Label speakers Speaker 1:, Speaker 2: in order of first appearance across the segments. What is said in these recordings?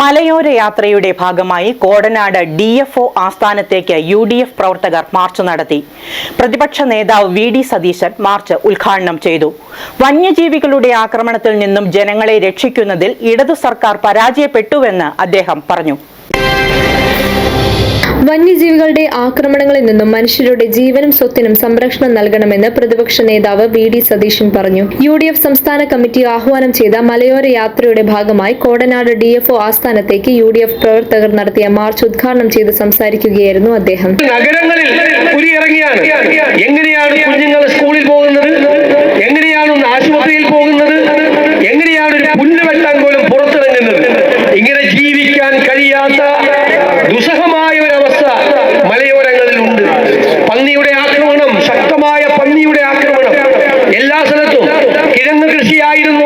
Speaker 1: മലയോര യാത്രയുടെ ഭാഗമായി കോടനാട് ഡി എഫ് ഒ ആസ്ഥാനത്തേക്ക് യു ഡി എഫ് പ്രവർത്തകർ മാർച്ച് നടത്തി. പ്രതിപക്ഷ നേതാവ് വി ഡി സതീശൻ മാർച്ച് ഉദ്ഘാടനം ചെയ്തു. വന്യജീവികളുടെ ആക്രമണത്തിൽ നിന്നും ജനങ്ങളെ രക്ഷിക്കുന്നതിൽ ഇടതു സർക്കാർ പരാജയപ്പെട്ടുവെന്ന് അദ്ദേഹം പറഞ്ഞു.
Speaker 2: വന്യജീവികളുടെ ആക്രമണങ്ങളിൽ നിന്നും മനുഷ്യരുടെ ജീവനും സ്വത്തിനും സംരക്ഷണം നൽകണമെന്ന് പ്രതിപക്ഷ നേതാവ് വി ഡി സതീശൻ പറഞ്ഞു. യു ഡി എഫ് സംസ്ഥാന കമ്മിറ്റി ആഹ്വാനം ചെയ്ത മലയോര യാത്രയുടെ ഭാഗമായി കോടനാട് ഡി എഫ് ഒ ആസ്ഥാനത്തേക്ക് യു ഡി എഫ് പ്രവർത്തകർ നടത്തിയ മാർച്ച് ഉദ്ഘാടനം ചെയ്ത് സംസാരിക്കുകയായിരുന്നു അദ്ദേഹം.
Speaker 3: നഗരങ്ങളിൽ കുരിയിറങ്ങിയാണ് എങ്ങനെയാണ് കുഞ്ഞുങ്ങൾ സ്കൂളിൽ പോകുന്നത്? എങ്ങനെയാണ് ആശുപത്രിയിൽ പോകുന്നത്? എങ്ങനെയാണ് ഒരു പുല്ല് വെട്ടാൻ പോലും പുറത്തിറങ്ങുന്നത്? ഇങ്ങനെ ജീവിക്കാൻ കഴിയാത്ത ദുസ്സഹമായ ഒരവസ്ഥ കിഴങ്ങ്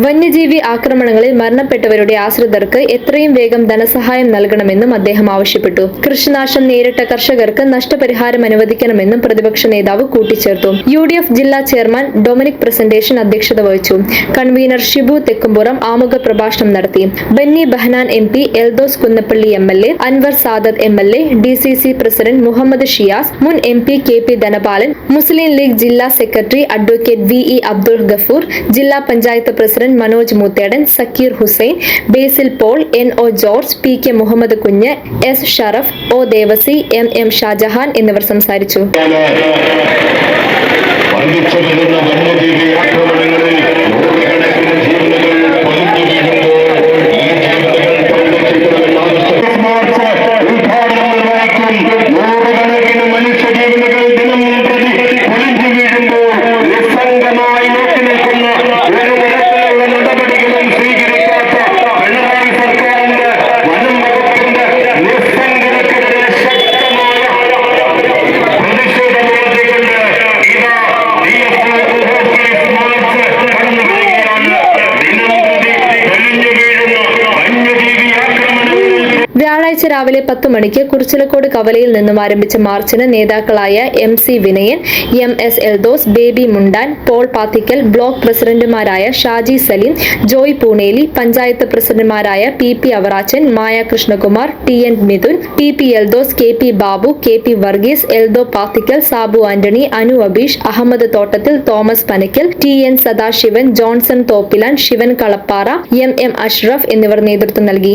Speaker 2: വന്യജീവി ആക്രമണങ്ങളിൽ മരണപ്പെട്ടവരുടെ ആശ്രിതർക്ക് എത്രയും വേഗം ധനസഹായം നൽകണമെന്നും അദ്ദേഹം ആവശ്യപ്പെട്ടു. കൃഷിനാശം നേരിട്ട കർഷകർക്ക് നഷ്ടപരിഹാരം അനുവദിക്കണമെന്നും പ്രതിപക്ഷ നേതാവ് കൂട്ടിച്ചേർത്തു. യു ജില്ലാ ചെയർമാൻ ഡൊമിനിക് പ്രസന്റേഷൻ അധ്യക്ഷത വഹിച്ചു. കൺവീനർ ഷിബു തെക്കുംപുറം ആമുഖ പ്രഭാഷണം നടത്തി. Benny Behanan M P Eldhose Kunnappilly M L A Anwar Sadath M L A D C C president Muhammed Shiyas മുൻ M P K P Dhanapalan Muslim League ജില്ലാ secretary advocate V E Abdul Gafoor ജില്ലാ panchayat president Manoj Muthedan Sakkeer Hussain Basil Paul N O George P K Muhammed Kunju S Sharaf O Devassy M M Shajahan എന്നിവർ സംസാരിച്ചു വ്യാഴാഴ്ച രാവിലെ പത്ത് മണിക്ക് കുറിച്ചിലക്കോട് കവലയിൽ നിന്നും ആരംഭിച്ച മാർച്ചിന് നേതാക്കളായ M C Vinayan M S Eldhose Baby Mundan Paul Pathikkal block പ്രസിഡന്റുമാരായ ഷാജി സലീം ജോയ് പൂണേലി പഞ്ചായത്ത് പ്രസിഡന്റുമാരായ P P Avarachan Maya Krishnakumar T N Mithun P P Eldhose K P Babu K P Varghese Eldho Pathikkal Sabu Antony Anu Abeesh Ahammed Thottathil Thomas Panakkal T N Sadasivan Johnson Thoppilan Shivan Kalappara M M Ashraf എന്നിവർ നേതൃത്വം നൽകി.